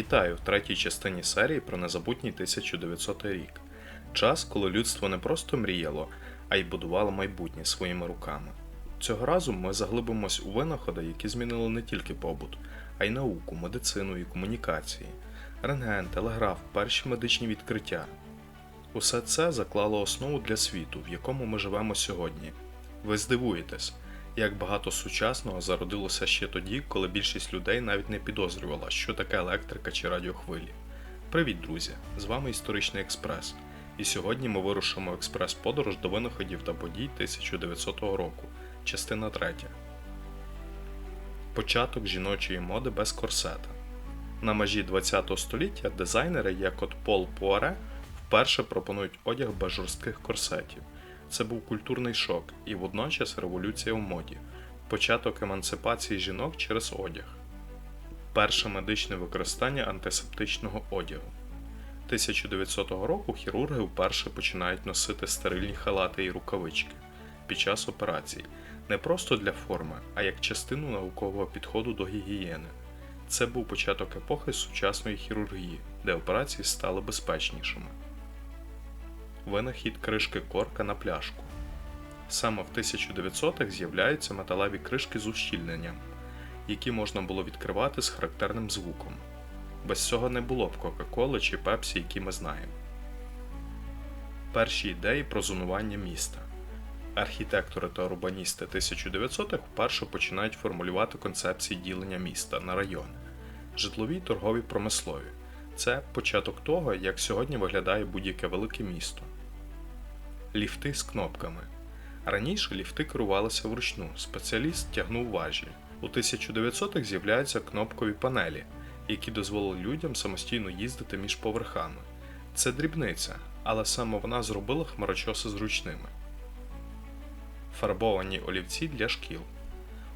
Вітаю в третій частині серії про незабутній 1900 рік. Час, коли людство не просто мріяло, а й будувало майбутнє своїми руками. Цього разу ми заглибимось у винаходи, які змінили не тільки побут, а й науку, медицину і комунікації, рентген, телеграф, перші медичні відкриття. Усе це заклало основу для світу, в якому ми живемо сьогодні. Ви здивуєтесь, як багато сучасного зародилося ще тоді, коли більшість людей навіть не підозрювала, що таке електрика чи радіохвилі. Привіт, друзі! З вами Історичний Експрес. І сьогодні ми вирушимо експрес-подорож до винаходів та подій 1900 року, частина 3. Початок жіночої моди без корсета. На межі ХХ століття дизайнери, як от Пол Пуаре, вперше пропонують одяг без жорстких корсетів. Це був культурний шок і водночас революція в моді, початок емансипації жінок через одяг, перше медичне використання антисептичного одягу. 1900 року хірурги вперше починають носити стерильні халати і рукавички під час операцій, не просто для форми, а як частину наукового підходу до гігієни. Це був початок епохи сучасної хірургії, де операції стали безпечнішими. Винахід кришки корка на пляшку. Саме в 1900-х з'являються металеві кришки з ущільненням, які можна було відкривати з характерним звуком. Без цього не було б Кока-Коли чи Пепсі, які ми знаємо. Перші ідеї про зонування міста. Архітектори та урбаністи 1900-х вперше починають формулювати концепції ділення міста на райони, житлові, торгові, промислові. Це початок того, як сьогодні виглядає будь-яке велике місто. Ліфти з кнопками. Раніше ліфти керувалися вручну, спеціаліст тягнув важіль. У 1900-х з'являються кнопкові панелі, які дозволили людям самостійно їздити між поверхами. Це дрібниця, але саме вона зробила хмарочоси зручними. Фарбовані олівці для шкіл.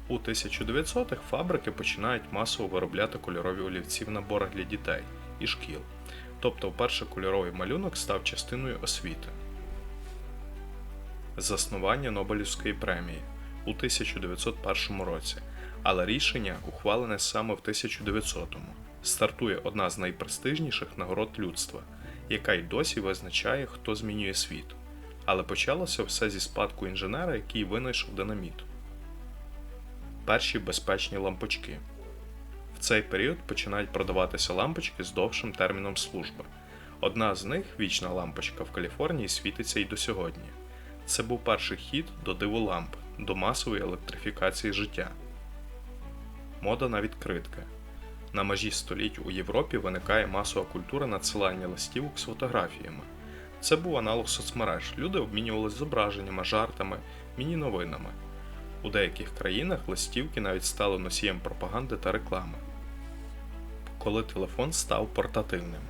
У 1900-х фабрики починають масово виробляти кольорові олівці в наборах для дітей і шкіл. Тобто вперше кольоровий малюнок став частиною освіти. Заснування Нобелівської премії у 1901 році, але рішення ухвалене саме в 1900-му. Стартує одна з найпрестижніших нагород людства, яка й досі визначає, хто змінює світ. Але почалося все зі спадку інженера, який винайшов динаміт. Перші безпечні лампочки. В цей період починають продаватися лампочки з довшим терміном служби. Одна з них, вічна лампочка в Каліфорнії, світиться й до сьогодні. Це був перший хід до диволамп, до масової електрифікації життя. Мода на відкритки. На межі століть у Європі виникає масова культура надсилання листівок з фотографіями. Це був аналог соцмереж. Люди обмінювалися зображеннями, жартами, міні-новинами. У деяких країнах листівки навіть стали носієм пропаганди та реклами. Коли телефон став портативним.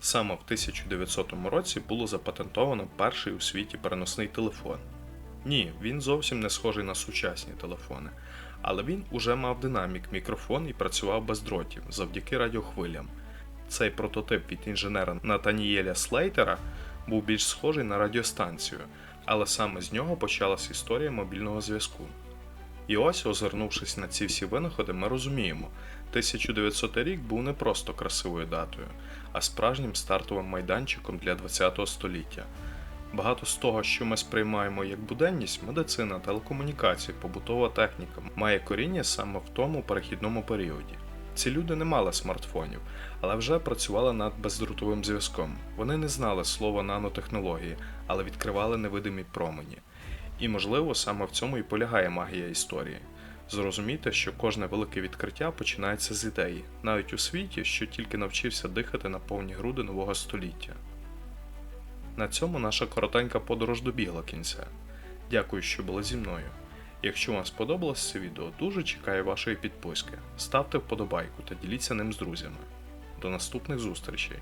Саме в 1900 році було запатентовано перший у світі переносний телефон. Ні, він зовсім не схожий на сучасні телефони, але він уже мав динамік, мікрофон і працював без дротів завдяки радіохвилям. Цей прототип від інженера Натанієля Слейтера був більш схожий на радіостанцію, але саме з нього почалась історія мобільного зв'язку. І ось, озирнувшись на ці всі винаходи, ми розуміємо, 1900 рік був не просто красивою датою, а справжнім стартовим майданчиком для ХХ століття. Багато з того, що ми сприймаємо як буденність, медицина, телекомунікації, побутова техніка, має коріння саме в тому перехідному періоді. Ці люди не мали смартфонів, але вже працювали над бездротовим зв'язком. Вони не знали слова нанотехнології, але відкривали невидимі промені. І, можливо, саме в цьому і полягає магія історії. Зрозуміти, що кожне велике відкриття починається з ідеї, навіть у світі, що тільки навчився дихати на повні груди нового століття. На цьому наша коротенька подорож добігла кінця. Дякую, що були зі мною. Якщо вам сподобалось це відео, дуже чекаю вашої підписки. Ставте вподобайку та діліться ним з друзями. До наступних зустрічей!